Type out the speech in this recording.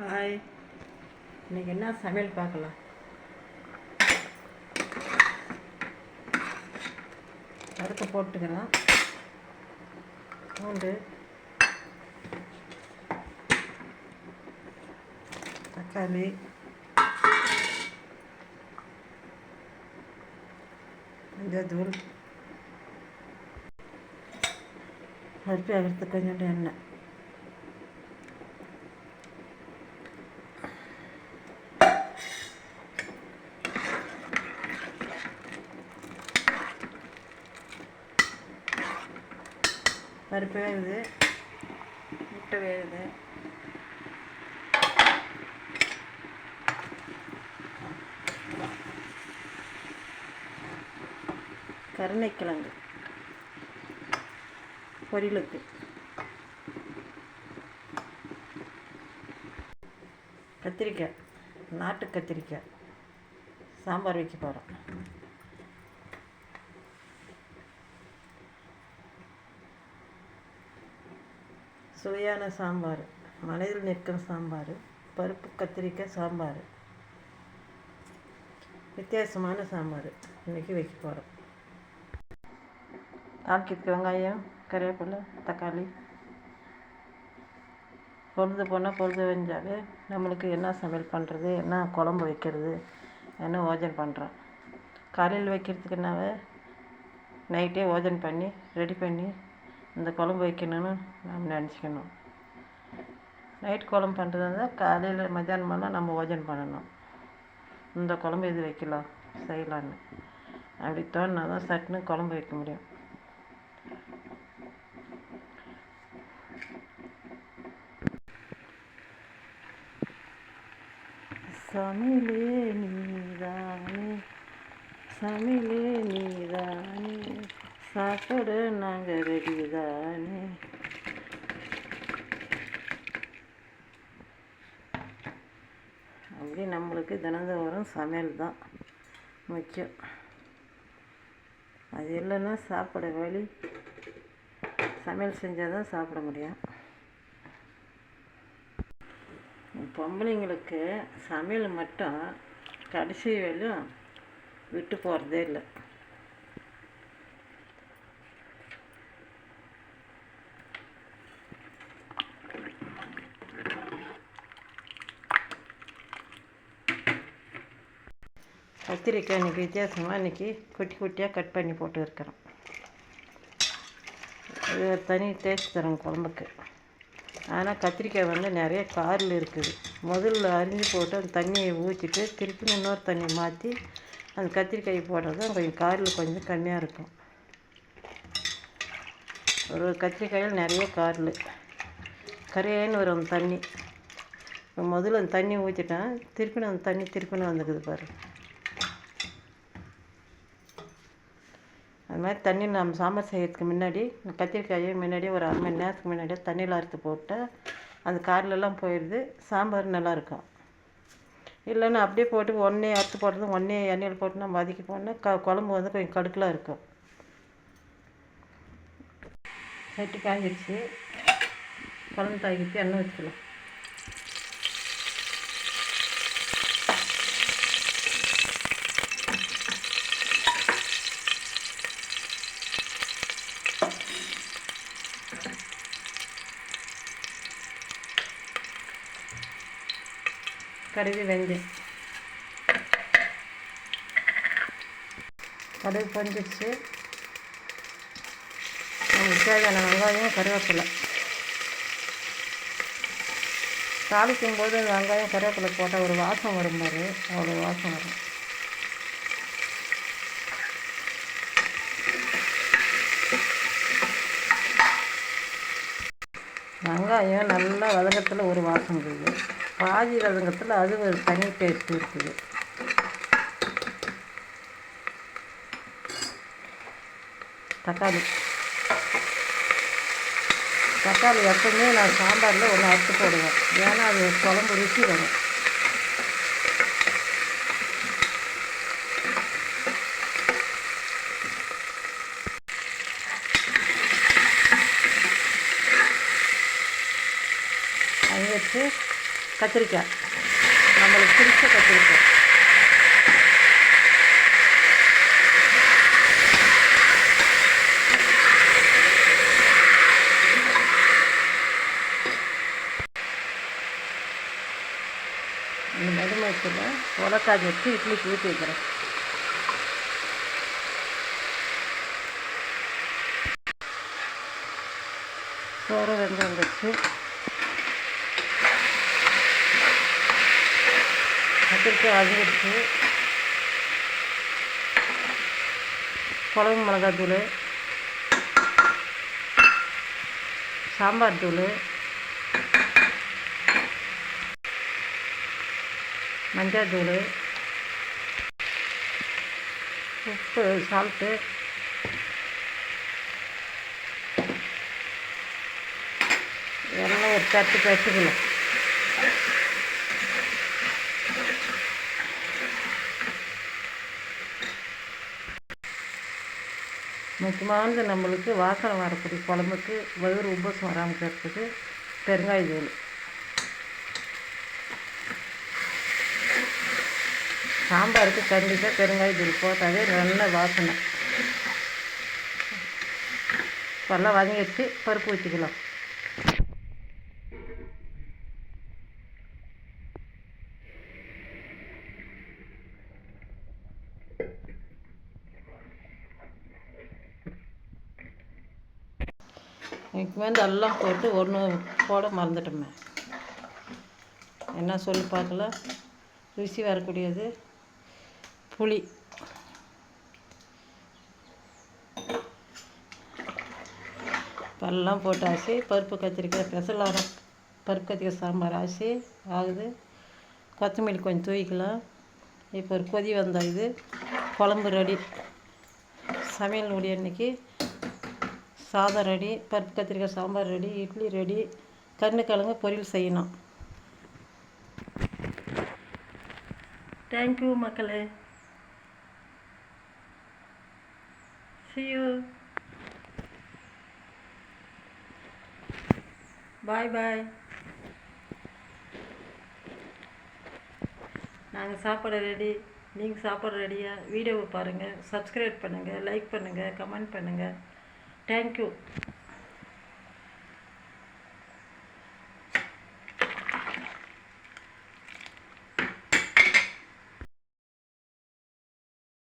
Hi இன்னைக்கு என்ன சமையல் பார்க்கலாம்? பருப்பு போட்டுக்கலாம் பூண்டு. தக்காளி. மஞ்சள் பருப்பு அறுத்து கொஞ்சோண்டு எண்ணெய். பருப்பு வேகுது. முட்டை வேகுது. கருணைக்கிழங்கு. பொரியலுக்கு. கத்திரிக்காய். நாட்டு கத்திரிக்காய். சாம்பார் வைக்க போகிறோம் சுவையான சாம்பார். மலையில் நிற்கும் சாம்பார். பருப்பு கத்திரிக்காய் சாம்பார். வித்தியாசமான சாம்பார். இன்றைக்கி வைக்க போகிறோம் தாக்கிக்கு வெங்காயம் கருவேப்பிலை தக்காளி. பொழுது போனால் பொழுது வெஞ்சாவே நம்மளுக்கு என்ன சமையல் பண்ணுறது என்ன குழம்பு வைக்கிறது என்ன ஓஜன் பண்ணுறோம் காலையில் வைக்கிறதுக்குனாவே நைட்டே ஓஜன் பண்ணி ரெடி பண்ணி இந்த குழம்பு வைக்கணும்னு நாம் நினச்சிக்கணும். நைட் குழம்பு பண்ணுறதா இருந்தால் காலையில் மத்தியானமெல்லாம் நம்ம ஓஜன் பண்ணணும். இந்த குழம்பு இது வைக்கலாம்? செய்யலான்னு. அப்படி தோணுனா தான் சட்டுன்னு குழம்பு வைக்க முடியும். சமையலே நீதானே. சமையலே நீதானே. சாப்பிட நாங்கள் ரெடி தானே அப்படி நம்மளுக்கு தினந்தோறும் சமையல் தான் முக்கியம். அது இல்லைன்னா சாப்பிட வழி சமையல் செஞ்சால் தான் சாப்பிட முடியும். பொம்பளைங்களுக்கு சமையல் மட்டும் கடைசி வரையும் விட்டு போகிறதே இல்லை. கத்திரிக்காய் இன்றைக்கி வித்தியாசமாக இன்றைக்கி குட்டி குட்டியாக கட் பண்ணி போட்டு இருக்கிறோம். இது ஒரு தனி டேஸ்ட் தரும் குழம்புக்கு. ஆனால் கத்திரிக்காய் வந்து நிறைய காரில் இருக்குது. முதல்ல அரிஞ்சு போட்டு அந்த தண்ணியை ஊற்றிட்டு திருப்பி இன்னொரு தண்ணி மாற்றி அந்த கத்திரிக்காய் போடுறது தான் கொஞ்சம் காரில் கொஞ்சம் கம்மியாக இருக்கும். ஒரு கத்திரிக்காயில் நிறைய காரில். கரையேன்னு வரும் அந்த தண்ணி முதல்ல அந்த தண்ணி ஊற்றிட்டேன் திருப்பின அந்த தண்ணி திருப்பின வந்துக்குது பாரு. மாதிரி தண்ணி நம்ம சாம்பார் செய்கிறதுக்கு முன்னாடி இந்த கத்திரிக்காயை முன்னாடியே ஒரு அரை மணி நேரத்துக்கு முன்னாடியே தண்ணியில் அறுத்து போட்டு அந்த காரிலெல்லாம் போயிடுது. சாம்பார் நல்லாயிருக்கும் இல்லைன்னா அப்படியே போட்டு ஒன்றே அறுத்து போடுறது ஒன்றே எண்ணெயில் போட்டு நம்ம வதக்கி போனால் க குழம்பு வந்து கொஞ்சம் கடுக்கலாக இருக்கும். சட்டி காய்ச்சி குழம்பு தாக்கிட்டு எண்ணெய் வச்சுக்கலாம். கடுகு வெந்தயம் கடுகு பொஞ்சிச்சு தேவையான வெங்காயம் கருவேப்பிலை. தாளிக்கும் போது வெங்காயம் கருவேப்பிலை போட்டால் ஒரு வாசம் வரும் பாரு. அவ்வளோ வாசம் வரும். வெங்காயம் நல்லா வதங்கத்தில் ஒரு வாசம் இருக்குது பாதி வதங்கத்தில் அது ஒரு தனி டேஸ்ட் இருக்குது. தக்காளி. தக்காளி எப்பவுமே நான் சாம்பாரில் ஒன்று அறுத்து போடுவேன். ஏன்னா அது குழம்பு ருசி வரும். அது வச்சு கத்திரிக்காய். நம்மளுக்கு பிடிச்ச கத்திரிக்காய். இந்த மதுமத்தில் உலக்காய் வச்சு இட்லிக்கு ஊற்றி வைக்கிறேன். சோறு வெந்து வந்துச்சு கத்திரிக்காய் அழிஞ்சிடுச்சு குழம்பு மிளகாத்தூள் சாம்பார் தூள் மஞ்சள் தூள் உப்பு சால்ட்டு எல்லாம் ஒரு தட்டு தட்டுக்கலாம் முக்கியமானது நம்மளுக்கு வாசனை வரக்கூடிய குழம்புக்கு வயிறு உபசம் வராமல் இருக்கிறதுக்கு பெருங்காய தூள். சாம்பாருக்கு கண்டிப்பாக பெருங்காய தூள் போட்டாவே நல்ல வாசனை. இப்போல்லாம் வதங்கி வச்சு பருப்பு ஊற்றிக்கலாம் இதுக்கு வந்து எல்லாம் போட்டு ஒன்று போட மறந்துட்டோமே. என்ன சொல்லி பார்க்கல? ருசி வரக்கூடியது புளி. எல்லாம் போட்டு பருப்பு கத்திரிக்காய் பெசலாரம் பருப்பு கத்திரிக்காய் சாம்பார் ஆச்சு. ஆகுது. கொத்தமல்லி கொஞ்சம் தூவிக்கலாம். இப்போ ஒரு கொதி வந்தால் இது. குழம்பு ரெடி சமையல் முடிய அன்னைக்கு சாதம் ரெடி பருப்பு கத்திரிக்காய் சாம்பார் ரெடி இட்லி ரெடி. கருணுக்கிழங்கு பொரியல் செய்யணும். தேங்க்யூ மக்களே. See you. பாய் பாய் நாங்கள் சாப்பாடு ரெடி. நீங்கள் சாப்பாடு ரெடியாக வீடியோவை பாருங்கள் சப்ஸ்கிரைப் பண்ணுங்கள் லைக் பண்ணுங்கள் கமெண்ட் பண்ணுங்கள் தேங்க்யூ